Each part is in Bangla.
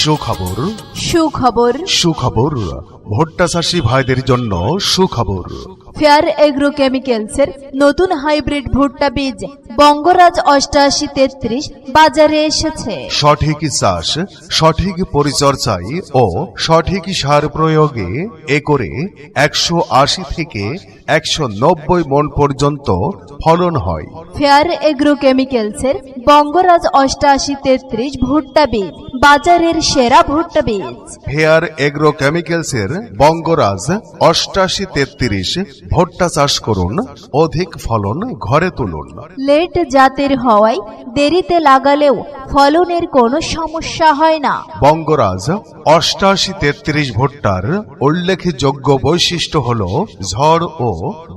সুখবর। সুখবর। সুখবর। ভুট্টা চাষি ভাইদের জন্য সুখবর। ফেয়ার এগ্রো কেমিক্যালসের নতুন হাইব্রিড ভুট্টা বীজ বঙ্গরাজ অষ্টাশি তেত্রিশ বাজারে এসেছে। সঠিক চাষ সঠিক পরিচর্যায় ও সঠিক সার প্রয়োগে একরে একশো আশি থেকে একশো নব্বই মন পর্যন্ত ফলন হয়। ফেয়ার এগ্রো কেমিক্যালসের বঙ্গরাজ অষ্টাশি তেত্রিশ ভুট্টা বীজ বাজারের সেরা ভুট্টা বীজ। ফেয়ার এগ্রো কেমিক্যালসের বঙ্গরাজ অষ্টাশি তেত্রিশ ভুট্টা চাষ করুন অধিক ফলন ঘরে তুলুন। লেট জাতের হওয়ায় দেরিতে লাগালেও ফলনের কোনো সমস্যা হয় না। বঙ্গরাজ অষ্টাশি তেত্রিশ ভুট্টার উল্লেখযোগ্য বৈশিষ্ট্য হল ঝড় ও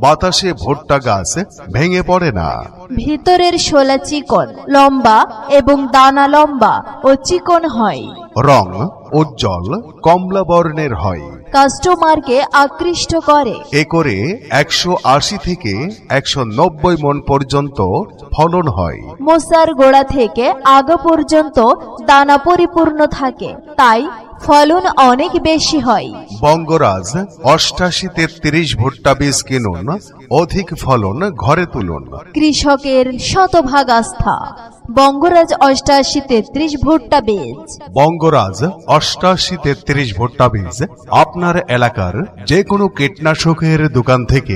বাতাসে ভুট্টা গাছ ভেঙে পড়ে না। ভিতরের শোলা চিকন লম্বা এবং দানা লম্বা ও চিকন হয়। রং উজ্জ্বল কমলা বর্ণের হয়। কাস্টমারকে আকৃষ্ট করে। একরে একশো আশি থেকে একশো নব্বই মন পর্যন্ত ফলন হয়। মোসার গোড়া থেকে আগা পর্যন্ত দানা পরিপূর্ণ থাকে তাই ফলন অনেক বেশি হয়। বঙ্গরাজ অষ্টাশি তেত্রিশ ভুট্টা বীজ কিনুন অধিক ফলন ঘরে তুলুন। কৃষকের শতভাগ আস্থা। বঙ্গরাজ অষ্টাশি তেত্রিশ ভোট্টা বীজ। বঙ্গরাজ অষ্টাশি তেত্রিশ ভোট্টা বীজ। আপনার এলাকার যে কোনো কীটনাশকের দোকান থেকে